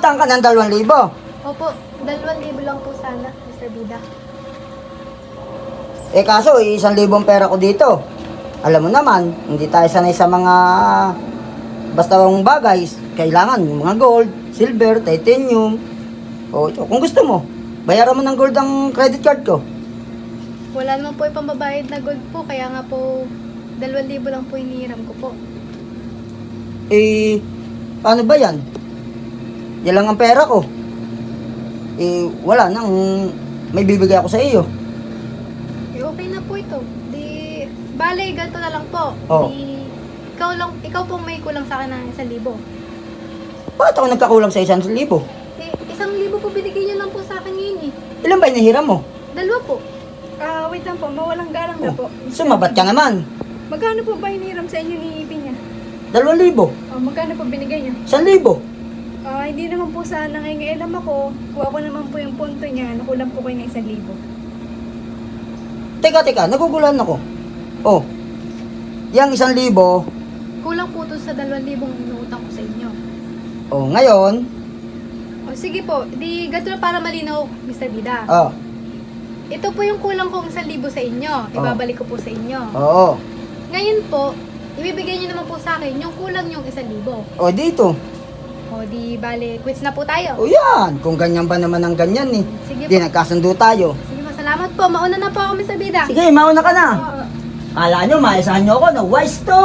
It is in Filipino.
Umutang ka ng 2,000. Opo, dalawang libo lang po sana, Mr. Bida. Eh kaso, isang libong pera ko dito. Alam mo naman, hindi tayo sanay sa mga basta ang bagay. Kailangan yung mga gold, silver, titanium. O ito, kung gusto mo, bayaran mo ng gold ang credit card ko. Wala naman po yung pambabayad na gold po, kaya nga po, dalawang libo lang po inihiram ko po. Eh, paano ba yan? Yan lang ang pera ko. Eh, wala nang may bibigay ako sa iyo. Eh, okay na po ito. Di, bale, ganito na lang po. Oh. Di, ikaw lang, ikaw pong may kulang sa akin ng isang libo. Bakit ako nagkakulang sa isang libo? Eh, isang libo po binigay niyo lang po sa akin ngayon eh. Ilan ba inahiram mo? Dalawa po. Ah, wait lang po, mawalang garang na po. Oh, sumabat ka naman. Magkano po ba hiniram sa inyo ni Pinya? Dalawang libo. Oh, magkano po binigay niyo? Isang libo. Hindi naman po sana nangingailam ako. Kuha ko naman po yung punto niya. Nakulang po kayo ng isang libo. Teka, teka, naguguluhan ako. Oh, yung isang libo, Kulang po to sa dalawang libong inuutang ko sa inyo. oh, ngayon, O sige po, di ganito na para malinaw, Mr. Bida. oh, Ito po yung kulang kong isang libo sa inyo. Ibabalik ko po sa inyo. oo, Ngayon po, ibibigay niyo naman po sa akin yung kulang yung isang libo. oh, dito. O di bale, quits na po tayo. Oh, yan, kung ganyan ba naman ang ganyan eh. Sige Di po. nagkasundo tayo. Sige po, salamat po. Mauna na po ako, Mr. Bida. Sige, mauna ka na. Oo. Kala nyo, maisahan nyo ako na wise to!